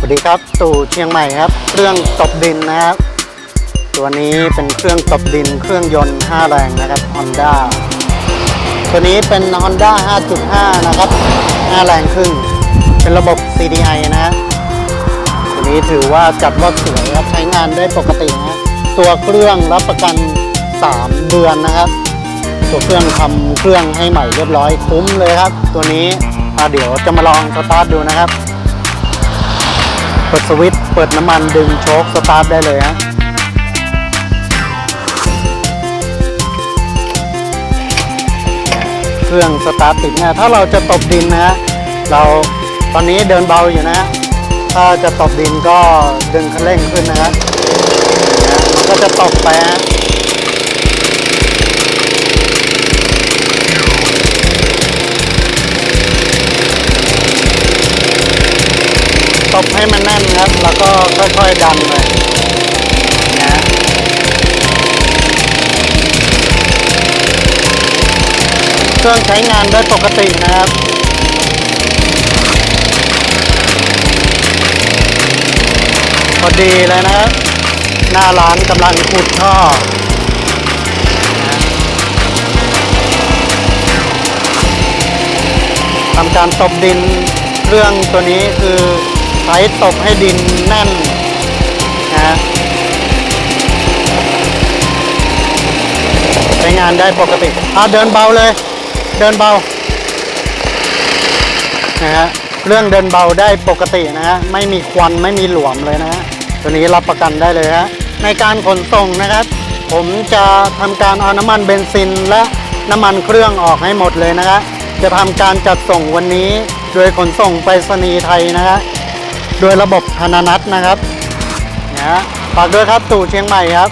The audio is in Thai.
สวัสดีครับตู่เชียงใหม่ครับ เครื่องตบดินนะครับ ตัวนี้เป็นเครื่องตบดิน เครื่องยนต์ 5 แรงนะครับ Honda ตัวนี้เป็น Honda 5.5 นะครับ 5 แรงครึ่ง เป็นระบบ CDI นะ ตัวนี้ถือว่าจัดว่าสวยครับ ใช้งานได้ปกตินะ ตัวเครื่องรับประกัน 3 เดือนนะครับ ตัวเครื่องทำเครื่องให้ใหม่เรียบร้อยคุ้มเลยครับ ตัวนี้เดี๋ยวจะมาลองสตาร์ทดูนะครับ เปิดสวิตช์เปิดน้ำมันดึงโชคสตาร์ทได้เลยฮะเครื่องสตาร์ทติดนะถ้าเราจะตบดินนะเราตอนนี้เดินเบาอยู่นะ ถ้าจะตบดินก็ดึงคันเร่งขึ้นนะฮะนะมันก็จะตบไปฮะ บให้มันแน่นครับ แล้วก็ค่อยๆดันเลยนะเครื่องใช้งานได้ปกตินะครับพอดีเลยนะครับหน้าร้านกำลังขุดท่อทำการตบดินเครื่องตัวนี้คือ ใช้ตบให้ดินแน่นนะฮะใช้งานได้ปกติอะเดินเบาเลย เดินเบานะฮะเรื่องเดินเบาได้ปกตินะฮะไม่มีควันไม่มีหลวมเลยนะฮะตัวนี้รับประกันได้เลยฮะในการขนส่งนะครับ ผมจะทำการเอาน้ำมันเบนซินและน้ำมันเครื่องออกให้หมดเลยนะฮะจะทำการจัดส่งวันนี้ โดยขนส่งไปรษณีย์ไทยนะฮะ โดยระบบธนานัทนะครับนะฮะฝากด้วยครับตู่เชียงใหม่ครับ